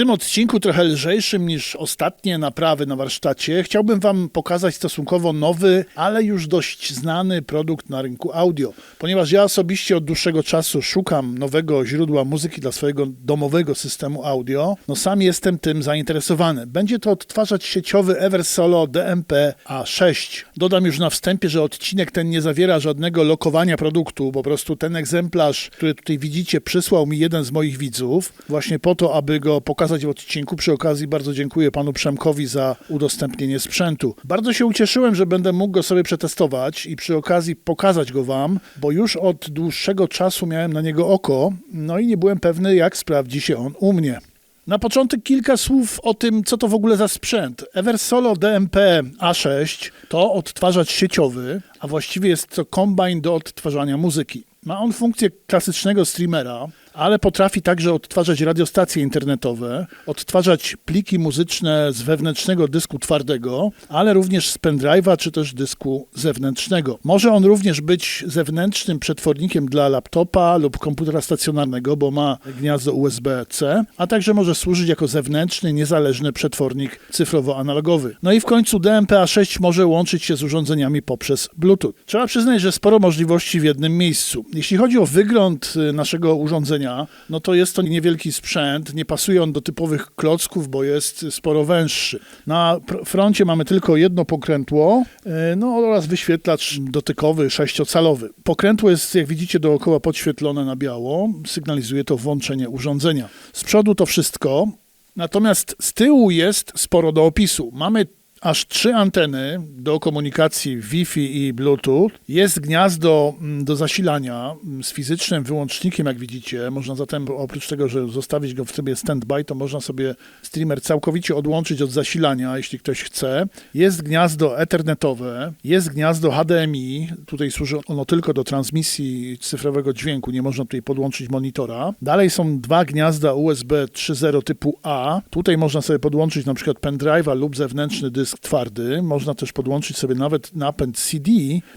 tym odcinku, trochę lżejszym niż ostatnie naprawy na warsztacie, chciałbym Wam pokazać stosunkowo nowy, ale już dość znany produkt na rynku audio. Ponieważ ja osobiście od dłuższego czasu szukam nowego źródła muzyki dla swojego domowego systemu audio, no sam jestem tym zainteresowany. Będzie to odtwarzacz sieciowy Eversolo DMP A6. Dodam już na wstępie, że odcinek ten nie zawiera żadnego lokowania produktu, po prostu ten egzemplarz, który tutaj widzicie, przysłał mi jeden z moich widzów, właśnie po to, aby go pokazać w odcinku. Przy okazji bardzo dziękuję panu Przemkowi za udostępnienie sprzętu. Bardzo się ucieszyłem, że będę mógł go sobie przetestować i przy okazji pokazać go wam, bo już od dłuższego czasu miałem na niego oko, no i nie byłem pewny, jak sprawdzi się on u mnie. Na początek kilka słów o tym, co to w ogóle za sprzęt. Eversolo DMP A6 to odtwarzacz sieciowy, a właściwie jest to kombine do odtwarzania muzyki. Ma on funkcję klasycznego streamera, ale potrafi także odtwarzać radiostacje internetowe, odtwarzać pliki muzyczne z wewnętrznego dysku twardego, ale również z pendrive'a czy też dysku zewnętrznego. Może on również być zewnętrznym przetwornikiem dla laptopa lub komputera stacjonarnego, bo ma gniazdo USB-C, a także może służyć jako zewnętrzny, niezależny przetwornik cyfrowo-analogowy. No i w końcu DMPA6 może łączyć się z urządzeniami poprzez Bluetooth. Trzeba przyznać, że sporo możliwości w jednym miejscu. Jeśli chodzi o wygląd y, naszego urządzenia, no to jest to niewielki sprzęt. Nie pasuje on do typowych klocków, bo jest sporo węższy. Na froncie mamy tylko jedno pokrętło, y, no oraz wyświetlacz dotykowy sześciocalowy. Pokrętło jest, jak widzicie, dookoła podświetlone na biało. Sygnalizuje to włączenie urządzenia. Z przodu to wszystko. Natomiast z tyłu jest sporo do opisu. Mamy aż trzy anteny do komunikacji Wi-Fi i Bluetooth. Jest gniazdo mm, do zasilania mm, z fizycznym wyłącznikiem, jak widzicie. Można zatem, oprócz tego, że zostawić go w trybie standby, to można sobie streamer całkowicie odłączyć od zasilania, jeśli ktoś chce. Jest gniazdo ethernetowe, jest gniazdo HDMI. Tutaj służy ono tylko do transmisji cyfrowego dźwięku, nie można tutaj podłączyć monitora. Dalej są dwa gniazda USB 3.0 typu A. Tutaj można sobie podłączyć na przykład pendrive'a lub zewnętrzny dysk twardy. Można też podłączyć sobie nawet napęd CD,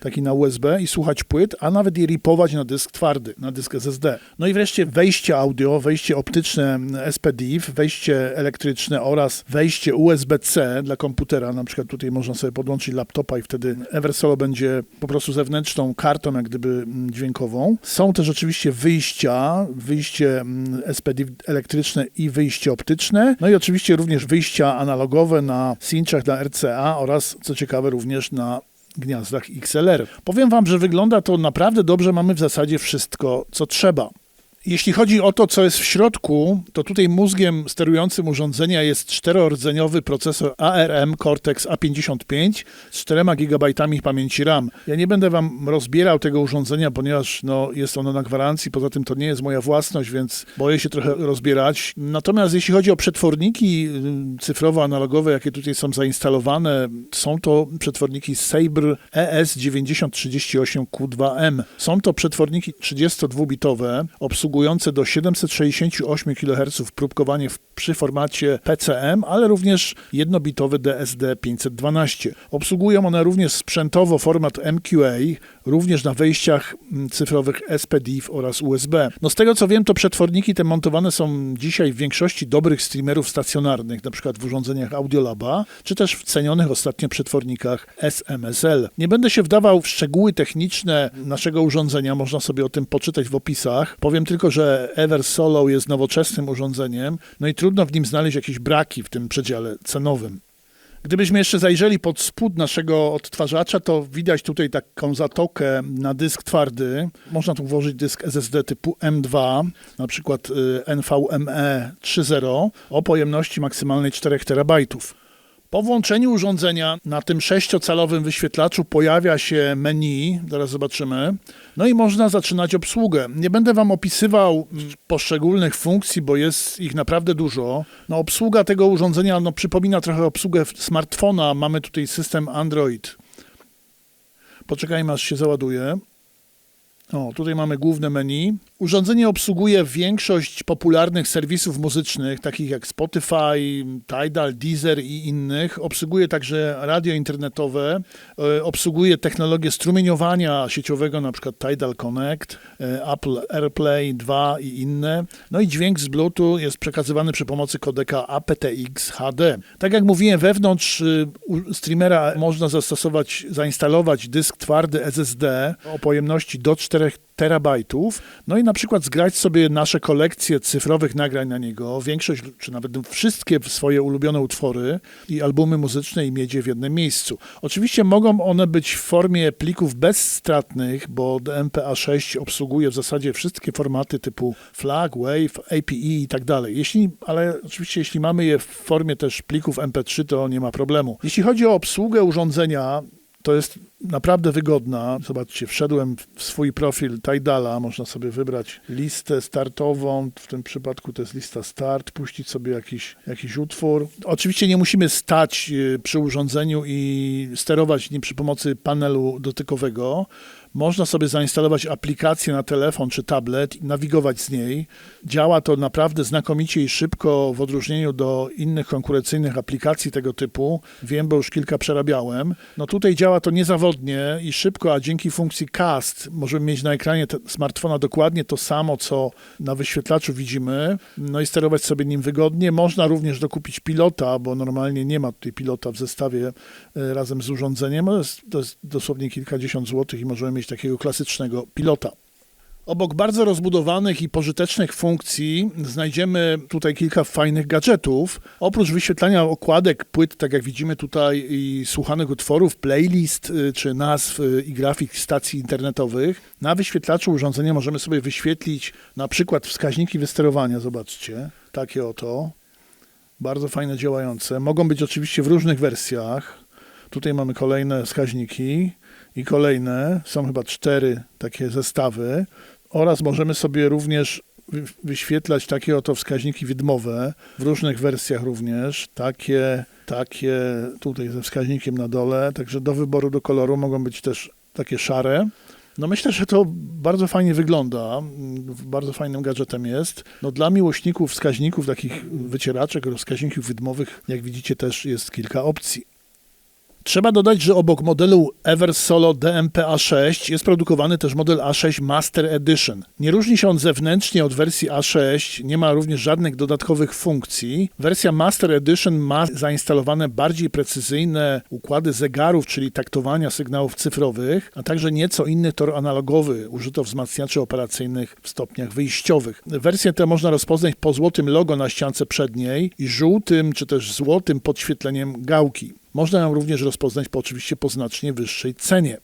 taki na USB i słuchać płyt, a nawet je ripować na dysk twardy, na dysk SSD. No i wreszcie wejście audio, wejście optyczne SPDIF, wejście elektryczne oraz wejście USB-C dla komputera. Na przykład tutaj można sobie podłączyć laptopa i wtedy Eversolo będzie po prostu zewnętrzną kartą, jak gdyby mm, dźwiękową. Są też oczywiście wyjścia, wyjście mm, SPDIF elektryczne i wyjście optyczne. No i oczywiście również wyjścia analogowe na cinczach dla RCA oraz, co ciekawe, również na gniazdach XLR. Powiem Wam, że wygląda to naprawdę dobrze. Mamy w zasadzie wszystko, co trzeba. Jeśli chodzi o to, co jest w środku, to tutaj mózgiem sterującym urządzenia jest czterordzeniowy procesor ARM Cortex A55 z 4 GB pamięci RAM. Ja nie będę Wam rozbierał tego urządzenia, ponieważ no, jest ono na gwarancji, poza tym to nie jest moja własność, więc boję się trochę rozbierać. Natomiast jeśli chodzi o przetworniki y, cyfrowo-analogowe, jakie tutaj są zainstalowane, są to przetworniki Sabre E ES9038Q2M. Są to przetworniki 32-bitowe, obsługujące do 768 kHz próbkowanie w, przy formacie PCM, ale również jednobitowy DSD 512. Obsługują one również sprzętowo format MQA, również na wejściach mm, cyfrowych SPDIF oraz USB. No z tego co wiem, to przetworniki te montowane są dzisiaj w większości dobrych streamerów stacjonarnych, na przykład w urządzeniach Audiolaba, czy też w cenionych ostatnio przetwornikach SMSL. Nie będę się wdawał w szczegóły techniczne naszego urządzenia, można sobie o tym poczytać w opisach. Powiem tylko, że Ever Solo jest nowoczesnym urządzeniem, no i trudno w nim znaleźć jakieś braki w tym przedziale cenowym. Gdybyśmy jeszcze zajrzeli pod spód naszego odtwarzacza, to widać tutaj taką zatokę na dysk twardy. Można tu włożyć dysk SSD typu M2, na przykład y, NVMe 3.0 o pojemności maksymalnej 4 terabajtów. Po włączeniu urządzenia na tym sześciocalowym wyświetlaczu pojawia się menu, zaraz zobaczymy, no i można zaczynać obsługę. Nie będę Wam opisywał poszczególnych funkcji, bo jest ich naprawdę dużo. No, obsługa tego urządzenia no, przypomina trochę obsługę smartfona. Mamy tutaj system Android. Poczekajmy, aż się załaduje. O, tutaj mamy główne menu. Urządzenie obsługuje większość popularnych serwisów muzycznych, takich jak Spotify, Tidal, Deezer i innych. Obsługuje także radio internetowe, e, obsługuje technologię strumieniowania sieciowego, przykład Tidal Connect, e, Apple AirPlay 2 i inne. No i dźwięk z Bluetooth jest przekazywany przy pomocy kodeka aptX HD. Tak jak mówiłem, wewnątrz y, streamera można zastosować, zainstalować dysk twardy SSD o pojemności do 4 terabajtów, no i na przykład zgrać sobie nasze kolekcje cyfrowych nagrań na niego, większość, czy nawet wszystkie swoje ulubione utwory i albumy muzyczne i miedzie w jednym miejscu. Oczywiście mogą one być w formie plików bezstratnych, bo DMPA6 obsługuje w zasadzie wszystkie formaty typu FLAC, WAV, API i tak dalej. Jeśli, ale oczywiście jeśli mamy je w formie też plików MP3, to nie ma problemu. Jeśli chodzi o obsługę urządzenia, to jest naprawdę wygodna. Zobaczcie, wszedłem w swój profil Tidala, można sobie wybrać listę startową, w tym przypadku to jest lista start, puścić sobie jakiś, jakiś utwór. Oczywiście nie musimy stać y, przy urządzeniu i sterować nim przy pomocy panelu dotykowego. Można sobie zainstalować aplikację na telefon czy tablet i nawigować z niej. Działa to naprawdę znakomicie i szybko w odróżnieniu do innych konkurencyjnych aplikacji tego typu. Wiem, bo już kilka przerabiałem. No tutaj działa to niezawodnie i szybko, a dzięki funkcji Cast możemy mieć na ekranie smartfona dokładnie to samo, co na wyświetlaczu widzimy. No i sterować sobie nim wygodnie. Można również dokupić pilota, bo normalnie nie ma tutaj pilota w zestawie e, razem z urządzeniem. To jest, to jest dosłownie kilkadziesiąt złotych i możemy mieć takiego klasycznego pilota. Obok bardzo rozbudowanych i pożytecznych funkcji znajdziemy tutaj kilka fajnych gadżetów. Oprócz wyświetlania okładek płyt, tak jak widzimy tutaj, i słuchanych utworów, playlist y, czy nazw y, i grafik stacji internetowych, na wyświetlaczu urządzenia możemy sobie wyświetlić na przykład wskaźniki wysterowania. Zobaczcie, takie oto. Bardzo fajne, działające. Mogą być oczywiście w różnych wersjach. Tutaj mamy kolejne wskaźniki i kolejne. Są chyba cztery takie zestawy. Oraz możemy sobie również wyświetlać takie oto wskaźniki widmowe w różnych wersjach również. Takie, takie tutaj ze wskaźnikiem na dole. Także do wyboru do koloru mogą być też takie szare. No myślę, że to bardzo fajnie wygląda, bardzo fajnym gadżetem jest. No dla miłośników wskaźników, takich wycieraczek, wskaźników widmowych, jak widzicie też jest kilka opcji. Trzeba dodać, że obok modelu Eversolo DMP-A6 jest produkowany też model A6 Master Edition. Nie różni się on zewnętrznie od wersji A6, nie ma również żadnych dodatkowych funkcji. Wersja Master Edition ma zainstalowane bardziej precyzyjne układy zegarów, czyli taktowania sygnałów cyfrowych, a także nieco inny tor analogowy. Użyto wzmacniaczy operacyjnych w stopniach wyjściowych. Wersję tę można rozpoznać po złotym logo na ściance przedniej i żółtym czy też złotym podświetleniem gałki. Można ją również rozpoznać po oczywiście po znacznie wyższej cenie.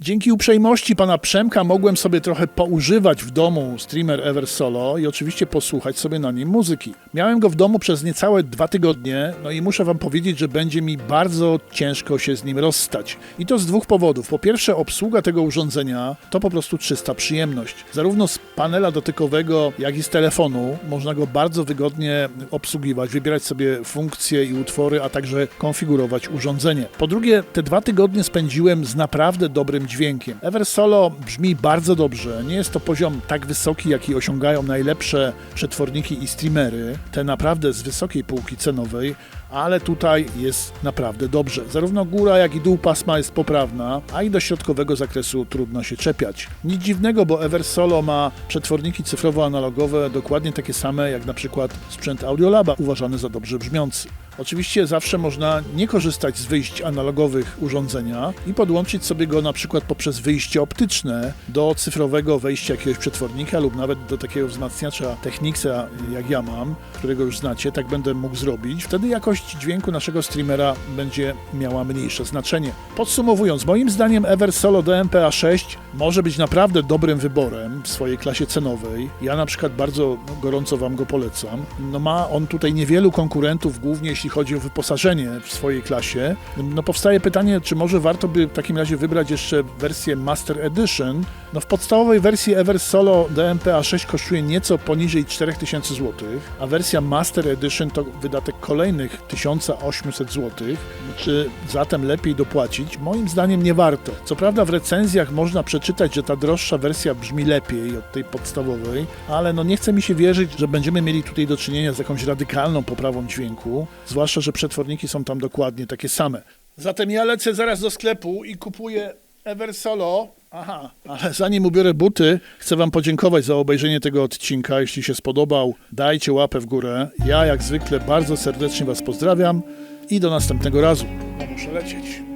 Dzięki uprzejmości pana Przemka mogłem sobie trochę poużywać w domu streamer Ever Solo i oczywiście posłuchać sobie na nim muzyki. Miałem go w domu przez niecałe dwa tygodnie, no i muszę wam powiedzieć, że będzie mi bardzo ciężko się z nim rozstać. I to z dwóch powodów. Po pierwsze, obsługa tego urządzenia to po prostu czysta przyjemność. Zarówno z panela dotykowego, jak i z telefonu można go bardzo wygodnie obsługiwać, wybierać sobie funkcje i utwory, a także konfigurować urządzenie. Po drugie, te dwa tygodnie spędziłem z naprawdę dobrym dźwiękiem. Ever Solo brzmi bardzo dobrze. Nie jest to poziom tak wysoki, jaki osiągają najlepsze przetworniki i streamery, te naprawdę z wysokiej półki cenowej, ale tutaj jest naprawdę dobrze. Zarówno góra, jak i dół pasma jest poprawna, a i do środkowego zakresu trudno się czepiać. Nic dziwnego, bo Ever Solo ma przetworniki cyfrowo-analogowe dokładnie takie same jak na przykład sprzęt Audiolaba, uważany za dobrze brzmiący. Oczywiście zawsze można nie korzystać z wyjść analogowych urządzenia i podłączyć sobie go na przykład poprzez wyjście optyczne do cyfrowego wejścia jakiegoś przetwornika lub nawet do takiego wzmacniacza Technicsa, jak ja mam, którego już znacie, tak będę mógł zrobić. Wtedy jakość dźwięku naszego streamera będzie miała mniejsze znaczenie. Podsumowując, moim zdaniem Ever Solo DMPA6 może być naprawdę dobrym wyborem w swojej klasie cenowej. Ja na przykład bardzo gorąco Wam go polecam. No ma on tutaj niewielu konkurentów, głównie jeśli chodzi o wyposażenie w swojej klasie. No powstaje pytanie, czy może warto by w takim razie wybrać jeszcze wersję Master Edition, No w podstawowej wersji Ever Solo DMP A6 kosztuje nieco poniżej 4000 zł, a wersja Master Edition to wydatek kolejnych 1800 zł. Czy zatem lepiej dopłacić? Moim zdaniem nie warto. Co prawda w recenzjach można przeczytać, że ta droższa wersja brzmi lepiej od tej podstawowej, ale no nie chce mi się wierzyć, że będziemy mieli tutaj do czynienia z jakąś radykalną poprawą dźwięku, zwłaszcza, że przetworniki są tam dokładnie takie same. Zatem ja lecę zaraz do sklepu i kupuję Ever Solo. Aha, ale zanim ubiorę buty, chcę Wam podziękować za obejrzenie tego odcinka. Jeśli się spodobał, dajcie łapę w górę. Ja jak zwykle bardzo serdecznie Was pozdrawiam i do następnego razu. Muszę lecieć.